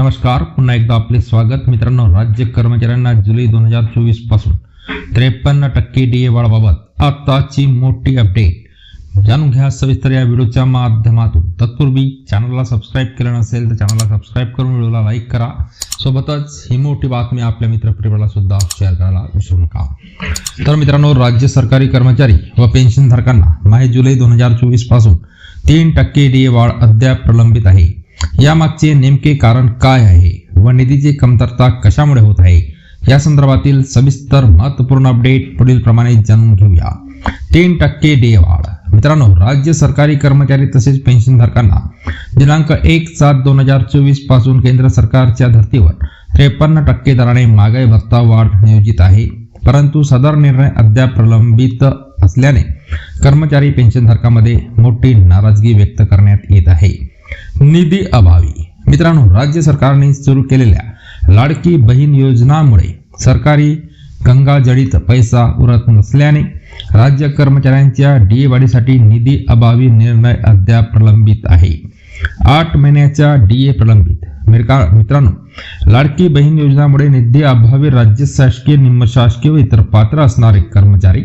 नमस्कार पुन्हा एकदा आपले स्वागत मित्रांनो राज्य कर्मचाऱ्यांना जुलै दोन हजार चोवीसपासून. त्रेपन्न टक्के डी ए वाढबाबत आताची मोठी अपडेट जाणून घ्या सविस्तर या व्हिडिओच्या माध्यमातून. तत्पूर्वी चॅनलला सबस्क्राईब केलं नसेल तर चॅनलला सबस्क्राईब करून व्हिडिओला लाईक करा. सोबतच ही मोठी बातमी आपल्या मित्रपरिवाराला सुद्धा शेअर करायला विसरू नका. तर मित्रांनो राज्य सरकारी कर्मचारी व पेन्शनधारकांना माहे जुलै दोन हजार चोवीसपासून तीन टक्के डी ए वाढ अद्याप प्रलंबित आहे. यामागचे नेमके कारण काय आहे व निधीची कमतरता कशामुळे होत आहे? या संदर्भातील सविस्तर महत्त्वपूर्ण अपडेट पुढील प्रमाणे जाणून घेऊया. तीन टक्के डे वाढ मित्रांनो राज्य सरकारी कर्मचारी तसेच पेन्शनधारकांना दिनांक एक सात दोन हजार चोवीसपासून केंद्र सरकारच्या धर्तीवर त्रेपन्न टक्के दराने महागाई भत्ता वाढ नियोजित आहे. परंतु सदर निर्णय अद्याप प्रलंबित असल्याने कर्मचारी पेन्शनधारकांमध्ये मोठी नाराजगी व्यक्त करण्यात येत आहे. निधी अभावी. मित्रांनो राज्य सरकारने सुरू केलेल्या लाडकी बहीण योजनामुळे सरकारी गंगाजळीत पैसा उरत नसल्याने राज्य कर्मचाऱ्यांच्या डी वाढीसाठी निधी अभावी निर्णय अद्याप प्रलंबित आहे. आठ महिन्याच्या डी ए प्रलंबित. मित्रांनो लाडकी बहीण योजनामुळे निधी अभावी राज्य शासकीय निमशासकीय व इतर पात्र असणारे कर्मचारी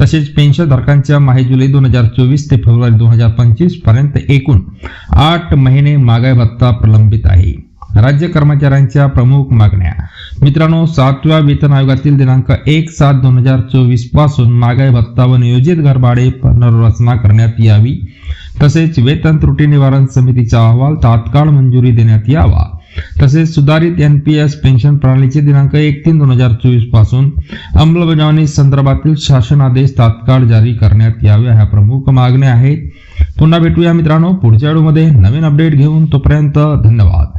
तसेच पेन्शनधारकांच्या माहे जुलै दोन हजार चोवीस ते फेब्रुवारी दोन हजार पंचवीसपर्यंत एकूण आठ महिने महागाई भत्ता प्रलंबित आहे. राज्य कर्मचाऱ्यांच्या प्रमुख मागण्या. मित्रांनो सातव्या वेतन आयोगातील दिनांक एक सात दोन हजार चोवीसपासून महागाई भत्ता व नियोजित घरभाडे पुनर्रचना करण्यात यावी. तसेच वेतन त्रुटी निवारण समितीचा अहवाल तात्काळ मंजुरी देण्यात यावा. तसेच सुधारित एन पी एस पेन्शन प्रणालीचे दिनांक एक तीन दोन हजार चोवीसपासून अंमलबजावणी संदर्भातील शासन आदेश तात्काळ जारी करण्यात यावे ह्या प्रमुख मागण्या आहेत. पुन्हा भेटूया मित्रांनो पुढच्या व्हिडिओमध्ये. नवीन अपडेट घेऊन तोपर्यंत धन्यवाद.